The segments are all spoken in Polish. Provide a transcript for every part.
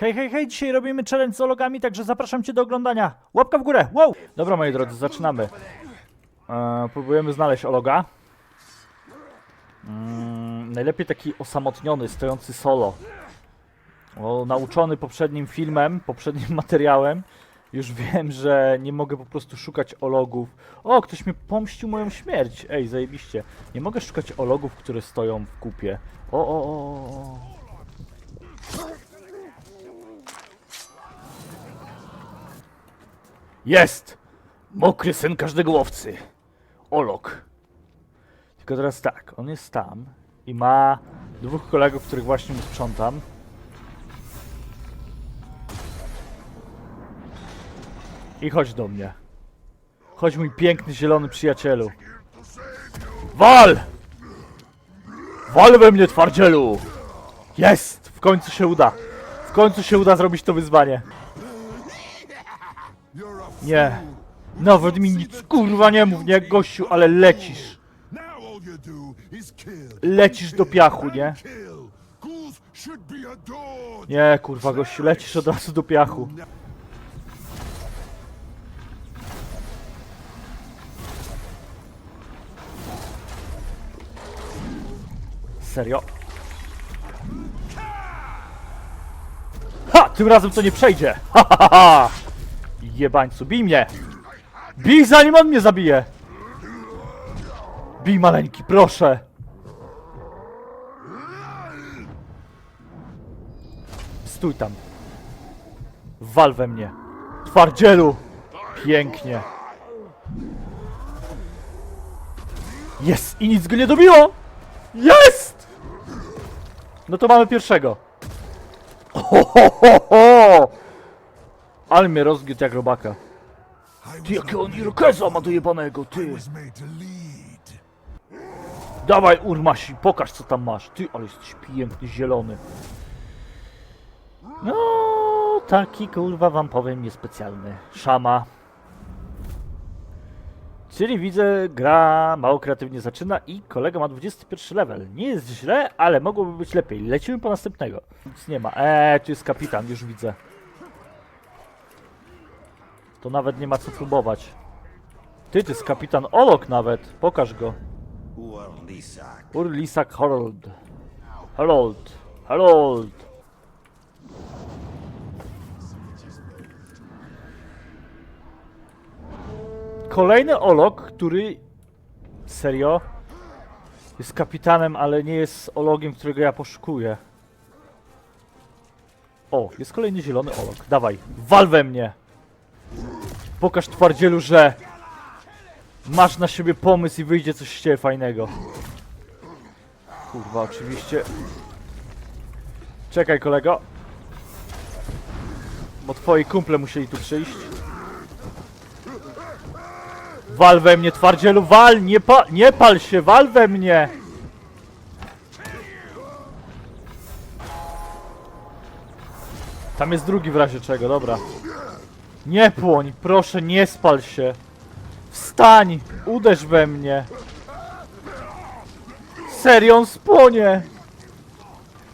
Hej, hej, hej, dzisiaj robimy challenge z ologami, także zapraszam cię do oglądania. Łapka w górę, wow! Dobra, moi drodzy, zaczynamy. Eee, próbujemy znaleźć ologa. Mm, najlepiej taki osamotniony, stojący solo. O, nauczony poprzednim filmem, poprzednim materiałem, już wiem, że nie mogę po prostu szukać ologów. O, ktoś mi pomścił moją śmierć. Ej, zajebiście. Nie mogę szukać ologów, które stoją w kupie. O, o, o, o, Jest! Mokry syn każdego łowcy. Olok. Tylko teraz tak, on jest tam i ma dwóch kolegów, których właśnie mu sprzątam. I chodź do mnie. Chodź mój piękny zielony przyjacielu. Wal! Wal we mnie twardzielu! Jest! W końcu się uda. W końcu się uda zrobić to wyzwanie. Nie. Nawet mi nic kurwa nie mów, nie gościu, ale lecisz. Lecisz do piachu, nie? Nie, kurwa gościu, lecisz od razu do piachu. Serio? Ha! Tym razem to nie przejdzie! Ha ha ha! ha. Jebańcu, bij mnie! Bij zanim on mnie zabije! Bij maleńki, proszę! Stój tam. Wal we mnie. Twardzielu! Pięknie. Jest! I nic go nie dobiło! Jest! No to mamy pierwszego. Ho, ho, ho, ho! Ale mnie rozgiódł jak robaka. Ty, jakiego on irokeza ma do jebanego, ty! Dawaj, Urmasi, pokaż co tam masz. Ty, ale jesteś piękny, zielony. No, taki kurwa wam powiem niespecjalny. Szama. Czyli widzę, gra mało kreatywnie zaczyna i kolega ma 21 level. Nie jest źle, ale mogłoby być lepiej. Lecimy po następnego. Nic nie ma. Eee, tu jest kapitan, już widzę. To nawet nie ma co próbować. Ty, to jest kapitan Olok nawet. Pokaż go. Urlisak Harold. Harold. Harold. Kolejny Olok, który... Serio? Jest kapitanem, ale nie jest Ologiem, którego ja poszukuję. O, jest kolejny zielony Olok. Dawaj, wal we mnie! Pokaż twardzielu, że... Masz na siebie pomysł i wyjdzie coś z ciebie fajnego. Kurwa, oczywiście. Czekaj, kolego. Bo twoi kumple musieli tu przyjść. Wal we mnie, twardzielu, wal! Nie, pa nie pal się, wal we mnie! Tam jest drugi w razie czego, dobra. Nie płoń, proszę, nie spal się. Wstań! Uderz we mnie! Serio, on spłonie!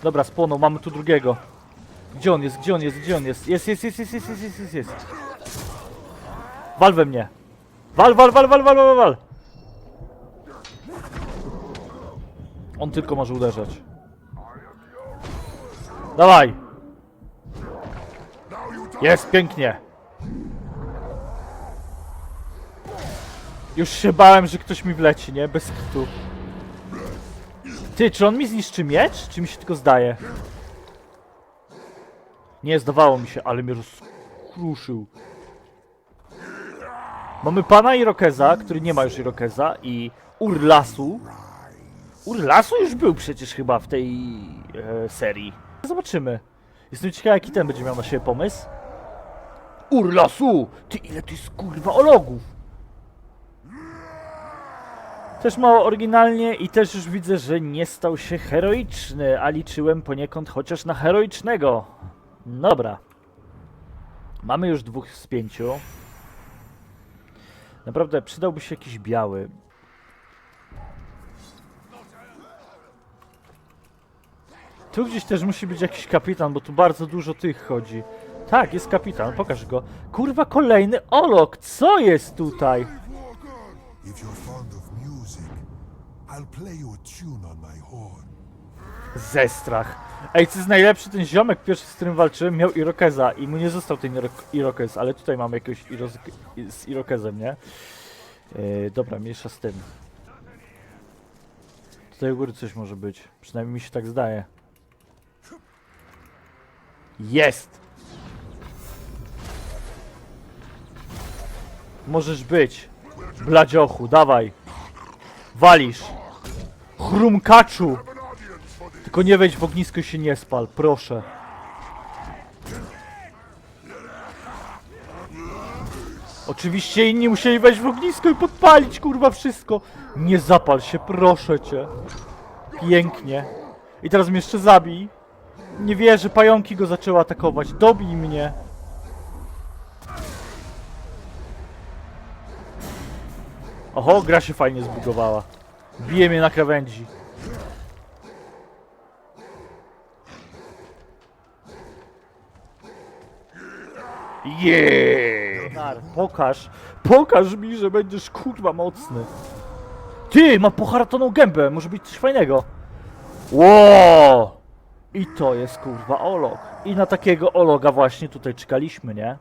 Dobra, spłonął, mamy tu drugiego. Gdzie on jest, gdzie on jest, gdzie on jest? Jest, jest, jest, jest, jest, jest, jest, jest, jest. Wal we mnie! Wal, wal, wal, wal, wal, wal, wal! On tylko może uderzać. Dawaj! Jest, pięknie! Już się bałem, że ktoś mi wleci, nie? Bez kitu. Ty, czy on mi zniszczy miecz? Czy mi się tylko zdaje? Nie, zdawało mi się, ale mnie rozkruszył. Mamy pana Irokeza, który nie ma już Irokeza i Urlasu. Urlasu już był przecież chyba w tej e, serii. Zobaczymy. Jestem ciekaw, jaki ten będzie miał na siebie pomysł. Urlasu! Ty, ile to jest kurwa ologów! Też mało oryginalnie i też już widzę, że nie stał się heroiczny, a liczyłem poniekąd chociaż na heroicznego. Dobra. Mamy już dwóch z pięciu. Naprawdę przydałby się jakiś biały. Tu gdzieś też musi być jakiś kapitan, bo tu bardzo dużo tych chodzi. Tak, jest kapitan, pokaż go. Kurwa, kolejny olok, co jest tutaj? If you're fond of music, I'll play you a tune on my horn. Zestrach. Ej, co jest najlepszy, ten ziomek pierwszy, z którym walczyłem, miał Irokeza i mu nie został ten Irok Irokez, ale tutaj mamy jakiegoś Iroz z Irokezem, nie? Yy, dobra, mniejsza z tym. Tutaj u góry coś może być, przynajmniej mi się tak zdaje. Jest! Możesz być. Bladziochu, dawaj. Walisz. Chrumkaczu. Tylko nie wejdź w ognisko i się nie spal, proszę. Oczywiście inni musieli wejść w ognisko i podpalić, kurwa, wszystko. Nie zapal się, proszę cię. Pięknie. I teraz mnie jeszcze zabij. Nie wierzę, pająki go zaczęły atakować. Dobij mnie. Oho, gra się fajnie zbugowała. Bije mnie na krawędzi. Yeah! Pokaż, pokaż mi, że będziesz kurwa mocny. Ty, ma poharatoną gębę, może być coś fajnego. Ło! I to jest kurwa olog. I na takiego ologa właśnie tutaj czekaliśmy, nie?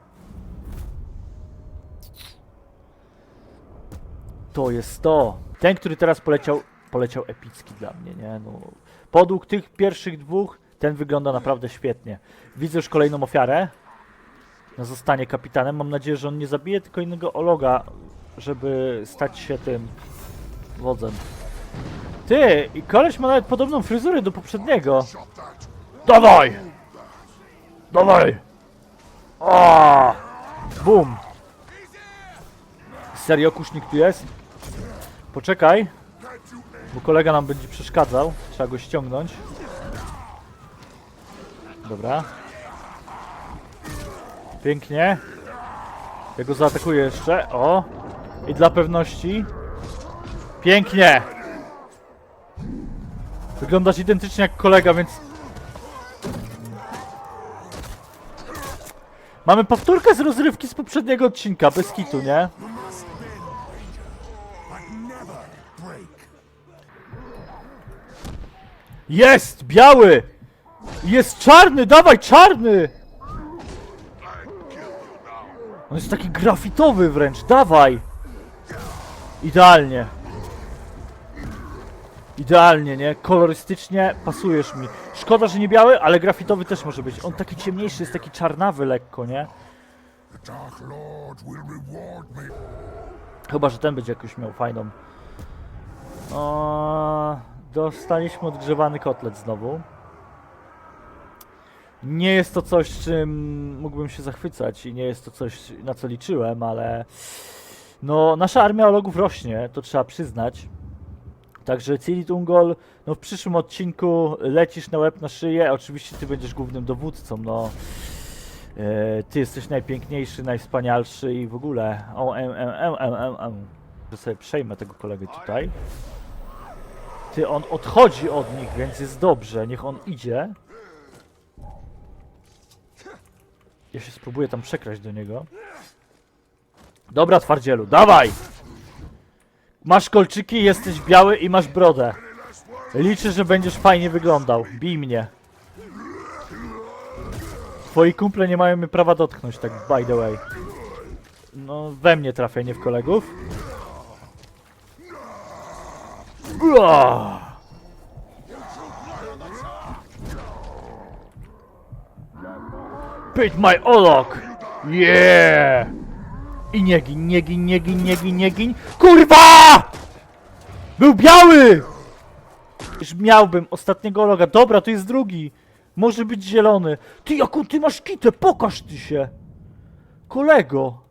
To jest to. Ten, który teraz poleciał, poleciał epicki dla mnie, nie? No, podług tych pierwszych dwóch, ten wygląda naprawdę świetnie. Widzę już kolejną ofiarę. No, zostanie kapitanem. Mam nadzieję, że on nie zabije tylko innego Ologa, żeby stać się tym wodzem. Ty! I koleś ma nawet podobną fryzurę do poprzedniego. Dawaj! Dawaj! O! Bum! Serio, kusznik tu jest? Poczekaj. Bo kolega nam będzie przeszkadzał. Trzeba go ściągnąć. Dobra. Pięknie. Ja go zaatakuję jeszcze. O! I dla pewności. Pięknie! Wyglądasz identycznie jak kolega, więc... Mamy powtórkę z rozrywki z poprzedniego odcinka, bez kitu, nie? Jest! Biały! Jest czarny! Dawaj, czarny! On jest taki grafitowy wręcz, dawaj! Idealnie. Idealnie, nie? Kolorystycznie pasujesz mi. Szkoda, że nie biały, ale grafitowy też może być. On taki ciemniejszy, jest taki czarnawy lekko, nie? Chyba, że ten będzie jakoś miał fajną. O, dostaliśmy odgrzewany kotlet znowu. Nie jest to coś, czym mógłbym się zachwycać i nie jest to coś, na co liczyłem, ale no, nasza armia ologów rośnie, to trzeba przyznać. Także Cilit Ungol, no w przyszłym odcinku lecisz na łeb na szyję, oczywiście ty będziesz głównym dowódcą, no. E, ty jesteś najpiękniejszy, najwspanialszy i w ogóle. O, em, em, em, em, em, em. Że sobie przejmę tego kolegę tutaj. Ty, on odchodzi od nich, więc jest dobrze, niech on idzie. Ja się spróbuję tam przekraść do niego. Dobra, twardzielu, dawaj! Masz kolczyki, jesteś biały i masz brodę. Liczę, że będziesz fajnie wyglądał. Bij mnie. Twoi kumple nie mają mnie prawa dotknąć, tak by the way. No, we mnie trafia, nie w kolegów. Beat my olok! Yeah! I nie gin, nie gin, nie gin, nie gin, nie gin. KURWA! Był biały! Już miałbym ostatniego loga. Dobra, to jest drugi. Może być zielony. Ty, jaką ty masz kitę? Pokaż ty się. Kolego.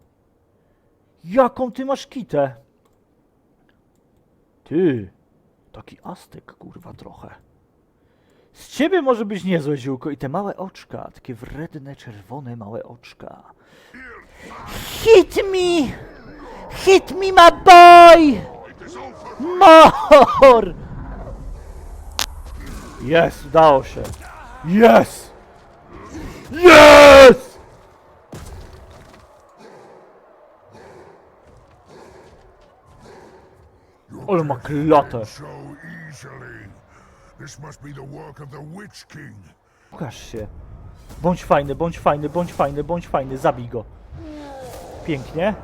Jaką ty masz kitę? Ty. Taki Aztek, kurwa, trochę. Z ciebie może być niezłe ziółko i te małe oczka, takie wredne, czerwone małe oczka. Hit me! Hit me, my boy! More! Jest, udało się. Yes! Yes! Ale ma klatę. So easily. This must be the work of the Witch King. Pokaż się. Bądź fajny, bądź fajny, bądź fajny, bądź fajny. Zabij go. Pięknie.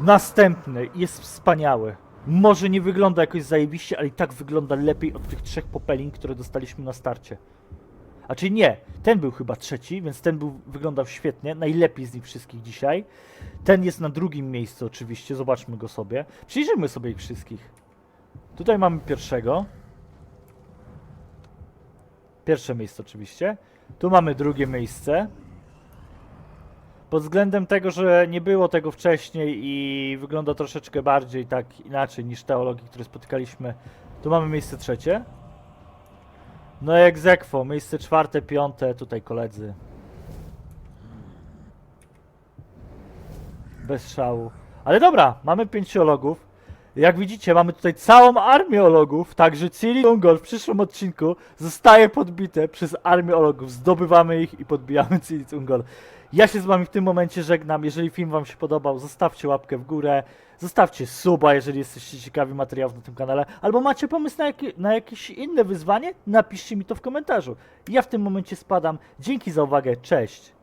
Następny jest wspaniały. Może nie wygląda jakoś zajebiście, ale i tak wygląda lepiej od tych trzech popelin, które dostaliśmy na starcie. A czyli nie, ten był chyba trzeci, więc ten był, wyglądał świetnie, najlepiej z nich wszystkich dzisiaj. Ten jest na drugim miejscu oczywiście, zobaczmy go sobie. Przyjrzyjmy sobie ich wszystkich. Tutaj mamy pierwszego. Pierwsze miejsce oczywiście. Tu mamy drugie miejsce. Pod względem tego, że nie było tego wcześniej i wygląda troszeczkę bardziej tak inaczej niż teologii, które spotykaliśmy. Tu mamy miejsce trzecie. No i egzekwo, miejsce czwarte, piąte, tutaj koledzy. Bez szału. Ale dobra, mamy pięciologów. Jak widzicie, mamy tutaj całą armię ologów, także Cili Ungol w przyszłym odcinku zostaje podbite przez armię ologów. Zdobywamy ich i podbijamy Cili Ungol. Ja się z wami w tym momencie żegnam. Jeżeli film wam się podobał, zostawcie łapkę w górę, zostawcie suba, jeżeli jesteście ciekawi materiałów na tym kanale, albo macie pomysł na, jakie, na jakieś inne wyzwanie, napiszcie mi to w komentarzu. Ja w tym momencie spadam. Dzięki za uwagę, cześć!